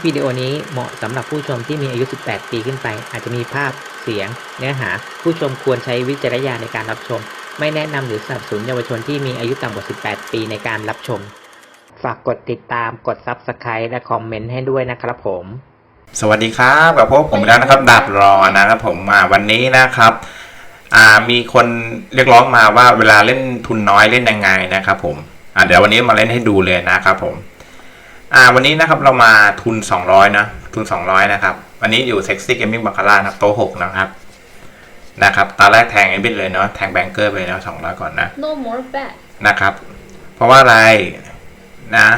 ปวิดีโอนี้เหมาะสำหรับผู้ชมที่มีอายุ 18 ปีขึ้นไป อาจจะมีภาพเสียง เนื้อหา ผู้ชมควรใช้วิจารณญาณในการรับชม ไม่แนะนำหรือสนับสนุนเยาวชนที่มีอายุต่ำกว่า 18 ปีในการรับชม ฝากกดติดตามกด Subscribe และคอมเมนต์ให้ด้วยนะครับผม สวัสดีครับกับพวกผมแล้วนะครับดาบรอนะครับผมมาวันนี้นะครับอ่ามีคนเรียกร้องมาว่าเวลาเล่นทุนน้อยเล่นยังไงนะครับผมอ่าเดี๋ยววันนี้มาเล่นให้ดูเลยนะครับผม อ่าวันนี้นะครับเรามาทุน 200 นะ ทุน 200 นะครับ วันนี้อยู่เซ็กซี่เกมมิ่งบัคคาร่านะครับโต๊ะหกนะครับ นะครับตอนแรกแทงไอ้บินเลยเนาะแทงแบงเกอร์ไปเนาะ200 ก่อนนะ No more bet. นะครับ เพราะว่าอะไรนะ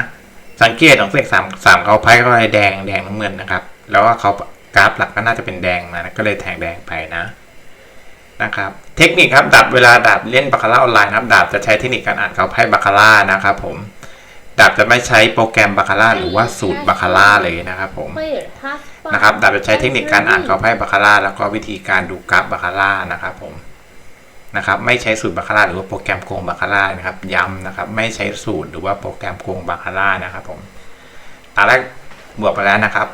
สังเกตของเลขสามสามเขาไพ่ก็เลยแดงแดงน้ำเงินนะครับ แล้วก็เขากราฟหลักก็น่าจะเป็นแดงมานะก็เลยแทงแดงไปนะนะครับเทคนิคครับดับเวลาดับเล่นบาคาร่าออนไลน์นะครับดับจะใช้เทคนิคการอ่านเขาไพ่บาคาร่านะครับผม ดับจะไม่ใช้โปรแกรมบาคาร่าหรือว่าสูตรบาคาร่าเลยนะครับผม Player has five. นะครับดับจะใช้เทคนิคการอ่านเขาไพ่บาคาร่าแล้วก็วิธีการดูกราฟบาคาร่านะครับผมนะครับไม่ใช้สูตรบาคาร่าหรือว่าโปรแกรมโกงบาคาร่านะครับย้ำนะครับไม่ใช้สูตรหรือว่าโปรแกรมโกงบาคาร่านะครับผมตอนแรกบวกไปแล้วนะครับ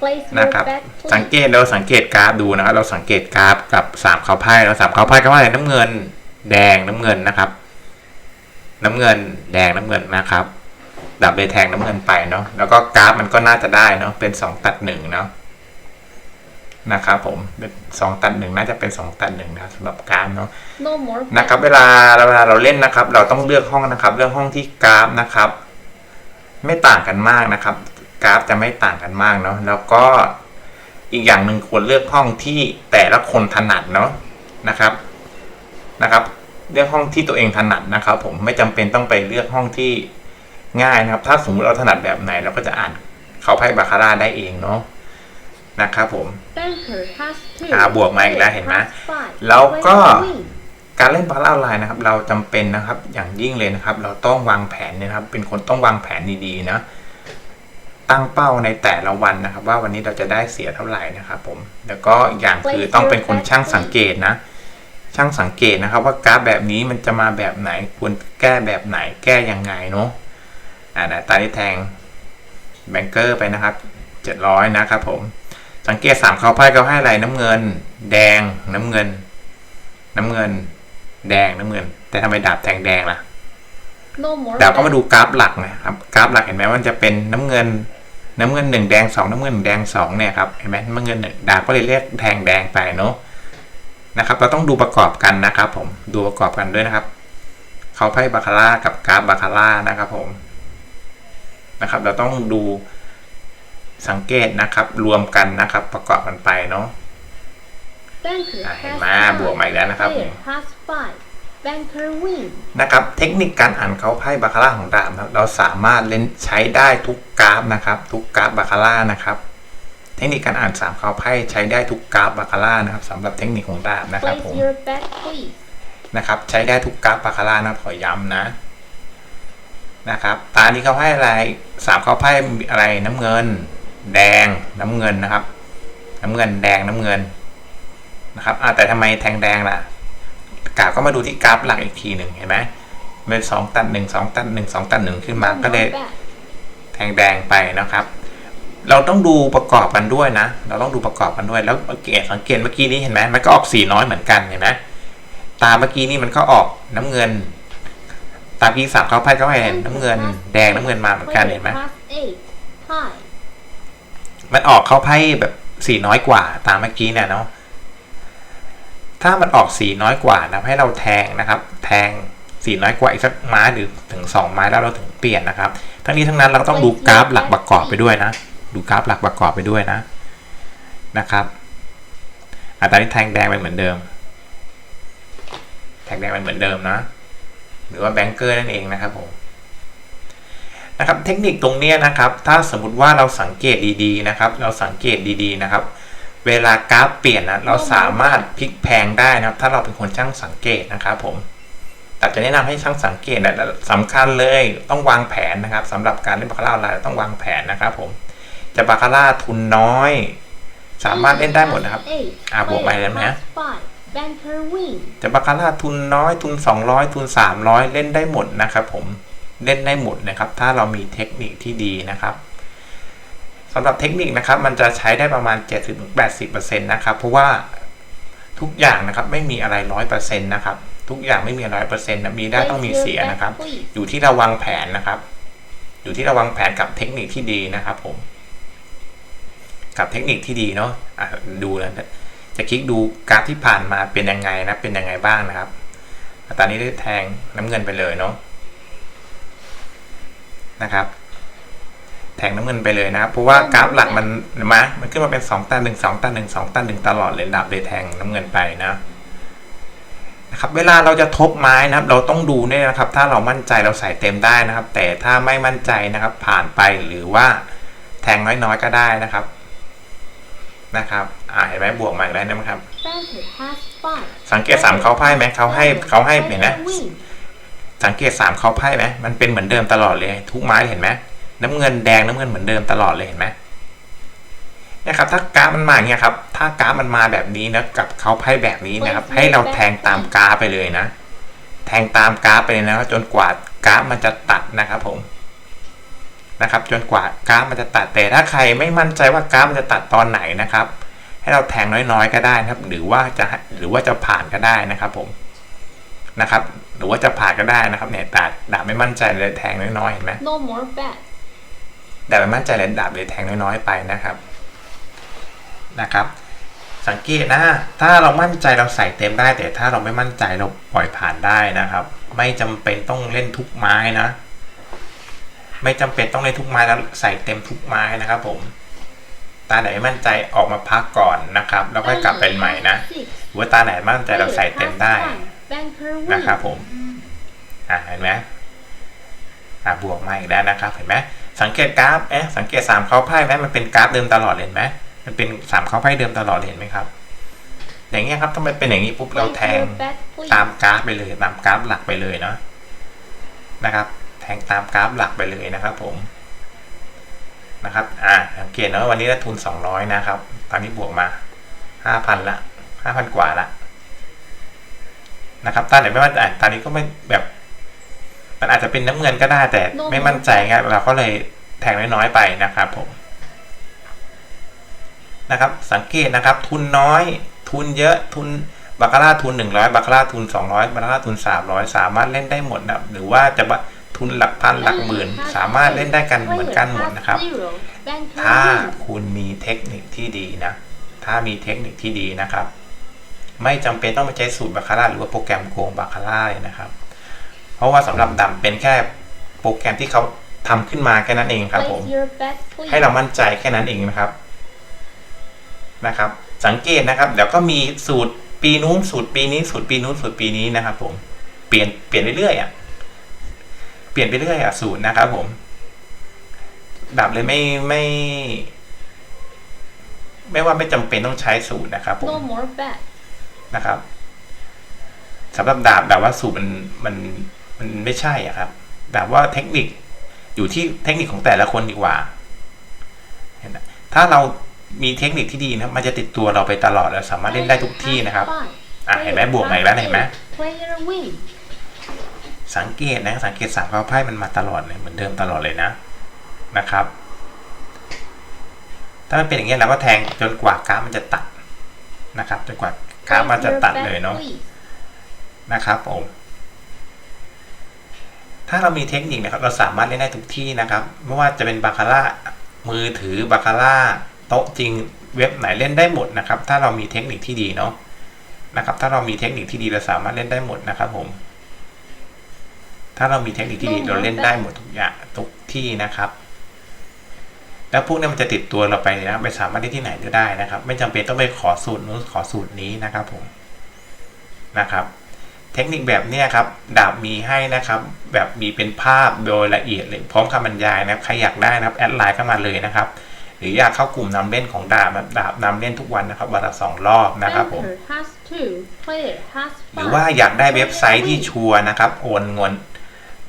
Place นะ your ครับ bet, สัง please. เกตเราสังเกตกราฟดูนะครับเราสังเกตกราฟกับสามเขาไพ่เราสามเขาไพ่ก็ว่าอะไรน้ำเงิน แดงน้ำเงินนะครับ น้ำเงินแดงน้ำเงินนะครับดับเลยแทงน้ำเงินไปเนาะแล้วก็กราฟมันก็น่าจะได้เนาะเป็นสองตัดหนึ่งเนาะนะครับผมเป็นสองตัดหนึ่งน่าจะเป็นสองตัดหนึ่งนะครับสำหรับกราฟเนาะ No more นะ bet. ครับเวลาเวลาเราเล่นนะครับ เราต้องเลือกห้องนะครับ เลือกห้องที่กราฟนะครับ ไม่ต่างกันมากนะครับ กราฟจะไม่ต่างกันมากเนาะแล้วก็อีกอย่างหนึ่งควรเลือกห้องที่แต่ละคนถนัดเนาะนะครับนะครับ เลือกห้องที่ตัวเองถนัดนะครับ ผมไม่จำเป็นต้องไปเลือกห้องที่ง่ายนะครับ ถ้าสมมติเราถนัดแบบไหนเราก็จะอ่านเขาไพ่บาคาร่าได้เองเนาะนะครับผม Banker has two. อ่าบวกมาอีกแล้วเห็นไหม Player has five. แล้วก็ Player win. การเล่นบาคาร่าออนไลน์นะครับ เราจำเป็นนะครับอย่างยิ่งเลยนะครับ เราต้องวางแผนเนี่ยนะครับ เป็นคนต้องวางแผนดีๆนะตั้งเป้าในแต่ละวันนะครับ ว่าวันนี้เราจะได้เสียเท่าไหร่นะครับ ผม แล้วก็อีกอย่างคือต้องเป็นคนช่างสังเกตนะ ช่างสังเกตนะครับว่ากราฟแบบนี้มันจะมาแบบไหนควรแก้แบบไหนแก้ยังไงเนาะอ่านะตาที่แทงแบงเกอร์ไปนะครับเจ็ดร้อยนะครับผม สังเกตสามเขาไพ่เขาให้อะไรน้ำเงิน แดงน้ำเงิน น้ำเงิน แดงน้ำเงิน แต่ทำไมดาบแทงแดงล่ะ No more ดาบก็มา bet. ดูกราฟหลักนะครับกราฟหลักเห็นไหมมันจะเป็นน้ำเงิน น้ำเงินหนึ่งแดงสองน้ำเงินหนึ่งแดงสองเนี่ยครับเห็นไหมน้ำเงินหนึ่งดาบก็เลยเรียกแทงแดงไปเนาะ นะครับ เราต้องดูประกอบกันนะครับ ผมดูประกอบกันด้วยนะครับเขาไพ่บาคาร่ากับกราฟบาคาร่านะครับผมนะครับ เราต้องดูสังเกตนะครับ รวมกันนะครับ ประกอบกันไปเนาะ Banker อะเห็น has ไหม five. บวกมาอีกแล้วนะครับผม Player has five. Banker win. นะครับ เทคนิคการอ่านเขาไพ่บาคาร่าของดาบนะครับเราสามารถเล่นใช้ได้ทุกกราฟนะครับ ทุกกราฟบาคาร่านะครับ เทคนิคการอ่านสามเขาไพ่ใช้ได้ทุกกราฟบาคาร่านะครับสำหรับเทคนิคของดาบนะครับ Place ผม your bet, please. นะครับ ใช้ได้ทุกกราฟบาคาร่านะขอย้ำนะนะครับตาที่เขาให้อะไรสามเขาไพ่มีอะไรน้ำเงิน แดงน้ำเงินนะครับ น้ำเงินแดงน้ำเงินนะครับอ่าแต่ทำไมแทงแดงล่ะกราฟก็มาดูที่กราฟหลักอีกทีหนึ่งเห็นไหมเป็นสองตัดหนึ่งสองตัดหนึ่งสองตัดหนึ่งขึ้นมา No ก็เลย more bet. แทงแดงไปนะครับ เราต้องดูประกอบกันด้วยนะ เราต้องดูประกอบกันด้วย แล้วสังเกตสังเกตเมื่อกี้นี้เห็นไหมมันก็ออกสีน้อยเหมือนกันเห็นไหมตาเมื่อกี้นี่มันก็ออกน้ำเงิน ตาพี่สามเขาไพ่ก็ให้น้ำเงิน แดงน้ำเงินมาเหมือนกันเห็นไหม Player has eight. Tie. มันออกเข้าไพ่แบบสีน้อยกว่า ตามเมื่อกี้เนี่ยเนาะ ถ้ามันออกสีน้อยกว่านะให้เราแทงนะครับ แทงสีน้อยกว่าอีกสักไม้หรือถึงสองไม้แล้วเราถึงเปลี่ยนนะครับ ทั้งนี้ทั้งนั้นเราก็ต้องดูกราฟหลักประกอบไปด้วยนะ ดูกราฟหลักประกอบไปด้วยนะนะครับอัตราที่แทงแดงไปเหมือนเดิม แทงแดงไปเหมือนเดิมนะ หรือว่าแบงเกอร์นั่นเองนะครับผมนะครับเทคนิคตรงนี้นะครับ ถ้าสมมติว่าเราสังเกตดีๆนะครับ เราสังเกตดีๆนะครับ เวลากราฟเปลี่ยนนะเราสามารถพลิกแพงได้นะครับ ถ้าเราเป็นคนช่างสังเกตนะครับผมแต่จะแนะนำให้ช่างสังเกตนะสำคัญเลยต้องวางแผนนะครับสำหรับการเล่นบาคาร่าออนไลน์เราต้องวางแผนนะครับผม จะบาคาร่าทุนน้อย สามารถเล่นได้หมดนะครับ Eight. อะบวกไปแล้วนะ Player has five. Banker win. จะบาคาร่าทุนน้อยทุน 200 ทุน 300 เล่นได้หมดนะครับผมเล่นได้หมดนะครับ ถ้าเรามีเทคนิคที่ดีนะครับสำหรับเทคนิคนะครับ มันจะใช้ได้ประมาณ 70-80%นะครับ เพราะว่าทุกอย่างนะครับไม่มีอะไรร้อยเปอร์เซ็นต์นะครับ ทุกอย่างไม่มีร้อยเปอร์เซ็นต์นะมีได้ต้องมีเสียนะครับ อยู่ที่เราวางแผนนะครับ อยู่ที่เราวางแผนกับเทคนิคที่ดีนะครับผม กับเทคนิคที่ดีเนาะะดูแล้วจะคลิกดูกราฟที่ผ่านมาเป็นยังไงนะเป็นยังไงบ้างนะครับตอนนี้ได้แทงน้ำเงินไปเลยเนาะนะครับ แทงน้ำเงินไปเลยนะครับเพราะว่ากราฟหลักมันนไหมามันขึ้นมาเป็นสองตันหนึ่งสองตันหนึ่งสองตันหนึ่งตลอดเลยดับเลยแทงน้ำเงินไปนะนะครับเวลาเราจะทบไม้นะครับ เราต้องดูด้วยนะครับ ถ้าเรามั่นใจเราใส่เต็มได้นะครับ แต่ถ้าไม่มั่นใจนะครับ ผ่านไปหรือว่าแทงน้อยๆก็ได้นะครับ นะครับอ่าเห็นไหมบวกมาอีกแล้วนะครับ Banker has five. สังเกตสามเขาไพ่ไหมเขาให้เขาให้เห็นไหม Banker wins. สังเกตสามเขาไพ่ไหมมันเป็นเหมือนเดิมตลอดเลย ทุกไม้เห็นไหมน้ำเงินแดงน้ำเงินเหมือนเดิมตลอดเลยเห็นไหมเนี่ยครับถ้ากราฟมันมาอย่างเงี้ยครับ ถ้ากราฟมันมาแบบนี้นะกับเขาไพ่แบบนี้นะครับ ให้เราแทงตามกราฟไปเลยนะ แทงตามกราฟไปเลยนะจนกว่ากราฟมันจะตัดนะครับผม นะครับจนกว่ากราฟมันจะตัดแต่ถ้าใครไม่มั่นใจว่ากราฟมันจะตัดตอนไหนนะครับ ให้เราแทงน้อยๆก็ได้นะครับ หรือว่าจะหรือว่าจะผ่านก็ได้นะครับผมนะครับหรือว่าจะผ่านก็ได้นะครับเนี่ยดาบดาบไม่มั่นใจเลยแทงน้อยๆเห็นไหม No more bets. ดาบไม่มั่นใจเลยดาบเลยแทงน้อยๆไปนะครับนะครับ สังเกตนะถ้าเรามั่นใจเราใส่เต็มได้ แต่ถ้าเราไม่มั่นใจเราปล่อยผ่านได้นะครับ ไม่จำเป็นต้องเล่นทุกไม้นะ ไม่จำเป็นต้องเล่นทุกไม้แล้วใส่เต็มทุกไม้นะครับ ผม ตาไหนมั่นใจออกมาพักก่อนนะครับ แล้วค่อยกลับเป็นใหม่นะหรือว่าตาไหนมั่นใจเราใส่เต็มได้นะครับผมอ่าเห็นไหมอ่าบวกมาอีกแล้วนะครับ เห็นไหมสังเกตกราฟเอ๊ะสังเกตสามเข้าไพ่ไหมมันเป็นกราฟเดิมตลอดเห็นไหมมันเป็นสามเข้าไพ่เดิมตลอดเห็นไหมครับ อย่างเงี้ยครับถ้ามันเป็นอย่างนี้ปุ๊บเราแทงตามกราฟไปเลย ตามกราฟหลักไปเลยเนาะนะครับ แทงตามกราฟหลักไปเลยนะครับผมนะครับอ่าสังเกตนะว่าวันนี้ได้ทุนสองร้อยนะครับ ตอนนี้บวกมาห้าพันละห้าพันกว่าละนะครับตอนไหนไม่ว่าอ่าตอนนี้ก็ไม่แบบมันอาจจะเป็นน้ำเงินก็ได้แต่ไม่มั่นใจไงเราก็เลยแทงน้อยๆไปนะครับผมนะครับ สังเกตนะครับ ทุนน้อย ทุนเยอะทุนบาคาร่าทุน 100บาคาร่าทุน 200บาคาร่าทุน 300 สามารถเล่นได้หมดนะหรือว่าจะบะ ทุนหลักพันหลักหมื่น สามารถเล่นได้กันเหมือนกันหมดนะครับ ถ้าคุณมีเทคนิคที่ดีนะ ถ้ามีเทคนิคที่ดีนะครับ ไม่จำเป็นต้องไปใช้สูตรบาคาร่าหรือว่าโปรแกรมโกงบาคาร่าเลยนะครับ เพราะว่าสำหรับดำเป็นแค่โปรแกรมที่เขาทำขึ้นมาแค่นั้นเองครับผมให้เรามั่นใจแค่นั้นเองนะครับนะครับ สังเกตนะครับเดี๋ยวก็มีสูตรปีนู้นสูตรปีนี้สูตรปีนู้นสูตรปีนี้นะครับ ผมเปลี่ยนเปลี่ยนเรื่อยๆอะ เปลี่ยนไปเรื่อยอะสูตรนะครับผมดับเลยไม่ไม่ ไม่ว่าไม่จำเป็นต้องใช้สูตรนะครับผม No more bets. นะครับสำหรับดาบดาบว่าสูตรมันมันมันไม่ใช่อะครับ ดาบว่าเทคนิคอยู่ที่เทคนิคของแต่ละคนดีกว่าเห็นไหมถ้าเรามีเทคนิคที่ดีนะ มันจะติดตัวเราไปตลอดเราสามารถเล่นได้ทุกที่นะครับ Five. อะเห็นไหมบวกมาอีกแล้วเห็นไหม Player wins. สังเกตนะสังเกตสามข้าวไพ่มันมาตลอดเลยเหมือนเดิมตลอดเลยนะนะครับ ถ้ามันเป็นอย่างเงี้ยเราก็แทงจนกว่ากราฟมันจะตัดนะครับ จนกว่ากราฟ Place มันจะ your ตัด bet, เลยเนาะ please. นะครับผมถ้าเรามีเทคนิคนะครับ เราสามารถเล่นได้ทุกที่นะครับ ไม่ว่าจะเป็นบาคาร่ามือถือบาคาร่าโต๊ะจริงเว็บไหนเล่นได้หมดนะครับ ถ้าเรามีเทคนิคที่ดีเนาะนะครับ ถ้าเรามีเทคนิคที่ดีเราสามารถเล่นได้หมดนะครับผม ถ้าเรามีเทคนิคที่ดีเราเล่นได้หมดทุกอย่างทุกที่นะครับ แล้วพวกนี้มันจะติดตัวเราไปนะไปสามารถเล่นที่ไหนก็ได้นะครับ ไม่จำเป็นต้องไปขอสูตรนู้นขอสูตรนี้นะครับผมนะครับเทคนิคแบบเนี้ยครับ ดาบมีให้นะครับ แบบมีเป็นภาพโดยละเอียดเลยพร้อมคำบรรยายนะครับ ใครอยากได้นะครับ แอดไลน์เข้ามาเลยนะครับ หรืออยากเข้ากลุ่มนำเล่นของดาบนะครับดาบนำเล่นทุกวันนะครับวันละสองรอบนะครับผม Banker has two. Player has หรือ five. ว่าอยากได้เว็บไซต์ที่ชัวร์นะครับ โอนเงิน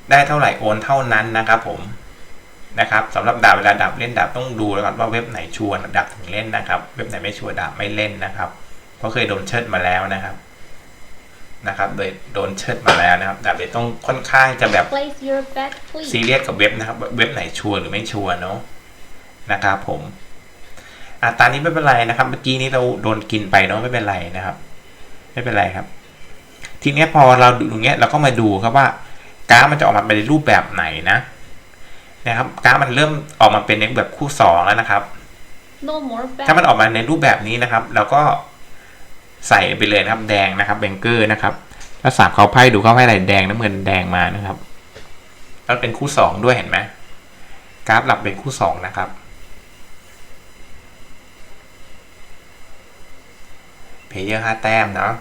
ได้เท่าไหร่โอนเท่านั้นนะครับผมนะครับสำหรับดาบเวลาดาบเล่นดาบต้องดูแล้วกันว่าเว็บไหนชัวร์ดาบถึงเล่นนะครับ เว็บไหนไม่ชัวร์ดาบไม่เล่นนะครับ เพราะเคยโดนเชิดมาแล้วนะครับนะครับโดยโดนเชิดมาแล้วนะครับดาบเลยต้องค่อนข้างจะแบบ Place your bet, please. ซีเรียสกับเว็บนะครับ เว็บไหนชัวร์หรือไม่ชัวร์เนาะนะครับผมอะตานี้ไม่เป็นไรนะครับ เมื่อกี้นี้เราโดนกินไปเนาะไม่เป็นไรนะครับ ไม่เป็นไรครับ ทีเนี้ยพอเราดูอย่างเงี้ยเราก็มาดูครับว่า กราฟมันจะออกมาเป็นในรูปแบบไหนนะนะครับกราฟมันเริ่มออกมาเป็นในรูปแบบคู่สองแล้วนะครับ No more ถ้ามัน back. ออกมาในรูปแบบนี้นะครับเราก็ใส่ไปเลยนะครับ แดงนะครับแบงเกอร์นะครับแล้วสามเขาไพ่ดูเขาไพ่อะไรแดงน้ำเงินแดงมานะครับแล้วเป็นคู่สองด้วยเห็นไหมกราฟหลับเป็นคู่สองนะครับ เพเยอร์ห้าแต้มเนาะ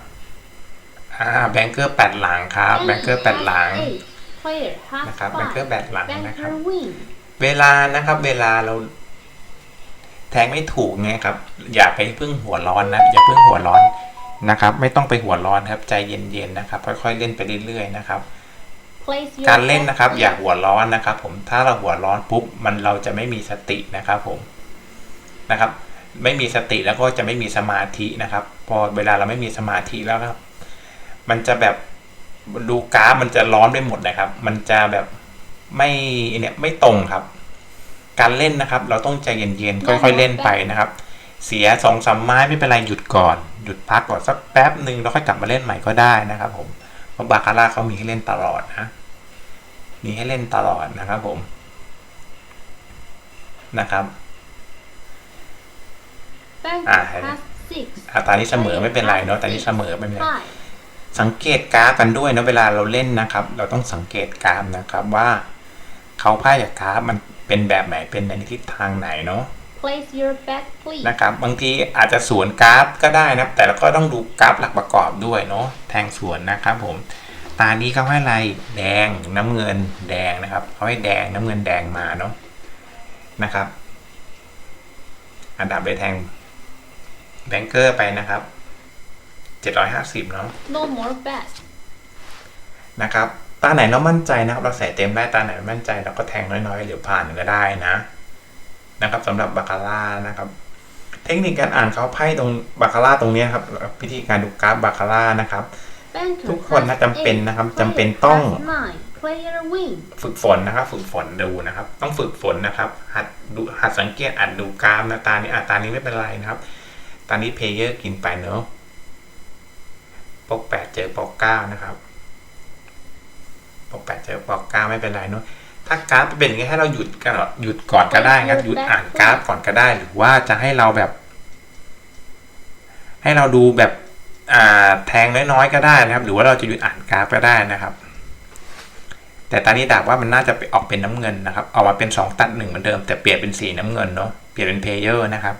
อ่าแบงเกอร์แปดหลังครับแบงเกอร์แปดหลัง Eight. Player has นะครับแบงเกอร์ five. แปดหลังนะครับ Banker win. เวลานะครับ เวลาเรา แทงไม่ถูกไงครับ อย่าไปเพิ่งหัวร้อนนะ อย่าเพิ่งหัวร้อนนะครับ ไม่ต้องไปหัวร้อนครับ ใจเย็นๆนะครับ ค่อยๆเล่นไปเรื่อยๆนะครับ Place your การเล่น bet นะครับ อย่า clear. หัวร้อนนะครับ ผมถ้าเราหัวร้อนปุ๊บมันเราจะไม่มีสตินะครับ ผมนะครับ ไม่มีสติแล้วก็จะไม่มีสมาธินะครับ พอเวลาเราไม่มีสมาธิแล้วครับ มันจะแบบ ดูกราฟมันจะร้อนไปหมดนะครับ มันจะแบบไม่เนี่ยไม่ตรงครับ การเล่นนะครับ เราต้องใจเย็นๆค่อยๆเล่นไปนะครับ เสียสองสามไม้ไม่เป็นไรหยุดก่อน หยุดพักก่อนสักแป๊บหนึ่งแล้วค่อยกลับมาเล่นใหม่ก็ได้นะครับ ผมเพราะบาคาร่าเขามีให้เล่นตลอดนะมีให้เล่นตลอดนะครับ ผมนะครับ Banker อ่า has six. อะตอนนี้เสมอไม่เป็นไรเนาะตอนนี้เสมอไม่เป็นไร Five. สังเกตกราฟกันด้วยนะเวลาเราเล่นนะครับ เราต้องสังเกตกราฟนะครับว่าเขาไพ่จากกราฟมันเป็นแบบไหนเป็นในทิศทางไหนเนาะ Place your bet please. นะครับบางทีอาจจะสวนกราฟก็ได้นะแต่เราก็ต้องดูกราฟหลักประกอบด้วยเนาะแทงสวนนะครับผมตานี้เขาให้อะไรแดงน้ำเงินแดงนะครับเขาให้แดงน้ำเงินแดงมาเนาะนะครับ อันดับไปแทงแบงเกอร์ไปนะครับ เจ็ดร้อยห้าสิบเนาะ No more bet. นะครับ ตาไหนเรามั่นใจนะครับ เราใส่เต็มได้ ตาไหนไม่มั่นใจเราก็แทงน้อยๆ หรือผ่านก็ได้นะ นะครับสำหรับบาคาร่านะครับ เทคนิคการอ่านเขาไพ่ตรงบาคาร่าตรงเนี้ยครับวิธีการดูกราฟบาคาร่านะครับ Banker ทุกคนนะ has จำเป็น eight. นะครับ Player จำเป็นต้อง has nine. Player win. ฝึกฝนนะครับ ฝึกฝนดูนะครับ ต้องฝึกฝนนะครับ หัดดูหัดสังเกตอ่านดูกราฟนะตานี้อะตานี้ไม่เป็นไรนะครับ ตานี้เพลเยอร์กินไปเนอะ ปกแปดเจอปกเก้านะครับปกแปดเจอปกเก้าไม่เป็นไรเนอะถ้ากราฟเป็นอย่างนี้ให้เราหยุดกันหยุดก่อนก็ได้ครับหยุดอ่านกราฟก่อนก็ได้ หรือว่าจะให้เราแบบ ให้เราดูแบบอ่าแทงน้อยๆก็ได้นะครับ หรือว่าเราจะหยุดอ่านกราฟก็ได้นะครับ แต่ตอนนี้ดาบว่ามันน่าจะไปออกเป็นน้ำเงินนะครับ ออกมาเป็นสองตัดหนึ่งเหมือนเดิม แต่เปลี่ยนเป็นสีน้ำเงินเนาะเปลี่ยนเป็นเพลเยอร์นะครับ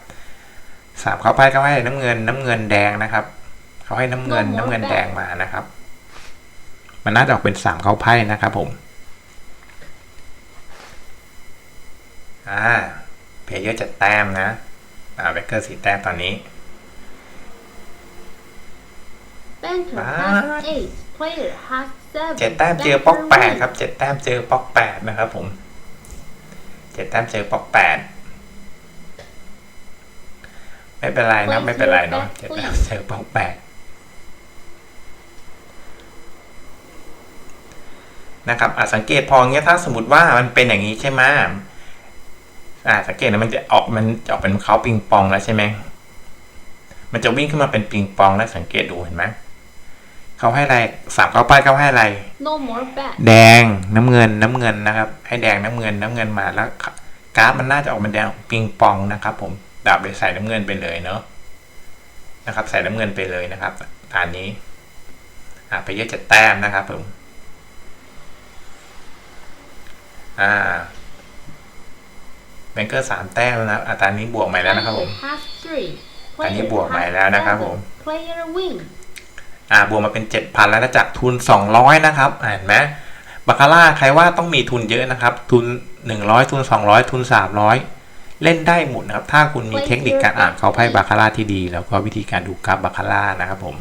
สามเขาไพ่เขาให้น้ำเงินน้ำเงินแดงนะครับ เขาให้น้ำเงินน้ำเงินแดงมานะครับ มันน่าจะออกเป็นสามเขาไพ่นะครับผมอ่าเพลเยอร์จะแต้มนะอ่าเบเกอร์สีแต้มตอนนี้ Banker What? has eight. Player has seven. เจ็ดแต้มเจอป๊อก Banker แปด win. ครับเจ็ดแต้มเจอป๊อกแปดนะครับผมเจ็ดแต้มเจอป๊อกแปดไม่เป็นไรนะไม่เป็นไรเนาะเจ็ดแต้มเจอป๊อกแปด นะครับอะสังเกตพออย่างเงี้ยถ้าสมมติว่ามันเป็นอย่างนี้ใช่ไหมอ่าสังเกตนะมันจะออกมันจะออกเป็นเขาปิงปองแล้วใช่ไหมมันจะวิ่งขึ้นมาเป็นปิงปองแล้วสังเกตดูเห็นไหมเขาให้อะไรสามเขาไปเขาให้อะไร No more bet. แดงน้ำเงินน้ำเงินนะครับ ให้แดงน้ำเงินน้ำเงินมาแล้วกราฟมันน่าจะออกเป็นแดงปิงปองนะครับผมดาบเลยใส่น้ำเงินไปเลยเนาะนะครับ ใส่น้ำเงินไปเลยนะครับตานนี้อ่าไปเยอะเจ็ดแต้มนะครับผม อ่าแบงเกอร์สามแต้มแล้วนะอาตานนี้บวกใหม่แล้วนะครับผม Banker has three. อันนี้ Player บวกใหม่ has แล้วนะครับ seven. ผม Player win. อ่าบวกมาเป็นเจ็ดพันแล้วนะจากทุนสองร้อยนะครับอ่าเห็นไหมบาคาร่าใครว่าต้องมีทุนเยอะนะครับ ทุนหนึ่งร้อยทุนสองร้อยทุนสามร้อยเล่นได้หมดนะครับ ถ้าคุณมีเทคนิคการอ่านเขาไพ่บาคาร่าที่ดี แล้วก็วิธีการดูกราฟบาคาร่านะครับผม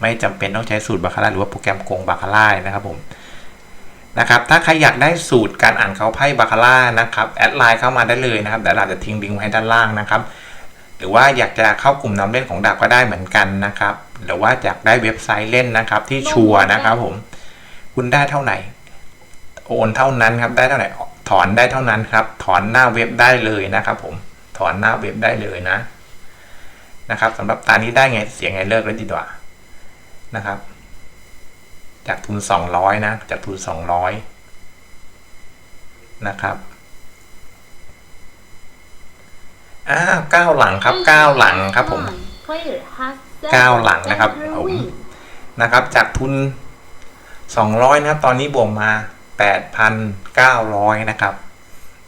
ไม่จำเป็นต้องใช้สูตรบาคาร่าหรือว่าโปรแกรมโกงบาคาร่านะครับผม นะครับถ้าใครอยากได้สูตรการอ่านเขาไพ่บาคาร่านะครับแอดไลน์เข้ามาได้เลยนะครับเดี๋ยวเราจะทิ้งลิงก์ไว้ด้านล่างนะครับ หรือว่าอยากจะเข้ากลุ่มน้ำเล่นของดาบก็ได้เหมือนกันนะครับหรือว่าอยากได้เว็บไซต์เล่นนะครับที่ชัวร์นะครับผมคุณได้เท่าไหร่ โอนเท่านั้นครับได้เท่าไหร่ถอนได้เท่านั้นครับ ถอนหน้าเว็บได้เลยนะครับ ผมถอนหน้าเว็บได้เลยนะนะครับสำหรับตานี้ได้ไงเสียงไงเลิกแล้วดีกว่านะครับ จากทุนสองร้อยนะ จากทุนสองร้อยนะครับอ้าวเก้าหลังครับเก้าหลังครับผม Player has เก้า seven. หลังนะครับ Enter ผม win. นะครับ จากทุน 200 นะครับ ตอนนี้บวกมา 8,900 นะครับ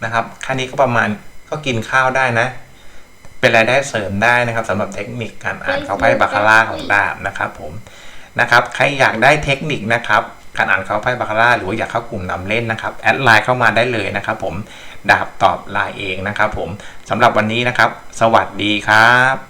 นะครับค่านี้ก็ประมาณก็กินข้าวได้นะ เป็นรายได้เสริมได้นะครับสำหรับเทคนิคการอ่านเขาไพ่บาคาร่าของดาบนะครับผม นะครับใครอยากได้เทคนิคนะครับการอ่านเขาไพ่บาคาร่าหรือว่าอยากเข้ากลุ่มนำเล่นนะครับแอดไลน์เข้ามาได้เลยนะครับ ผมดาบตอบไลน์เองนะครับ ผมสำหรับวันนี้นะครับ สวัสดีครับ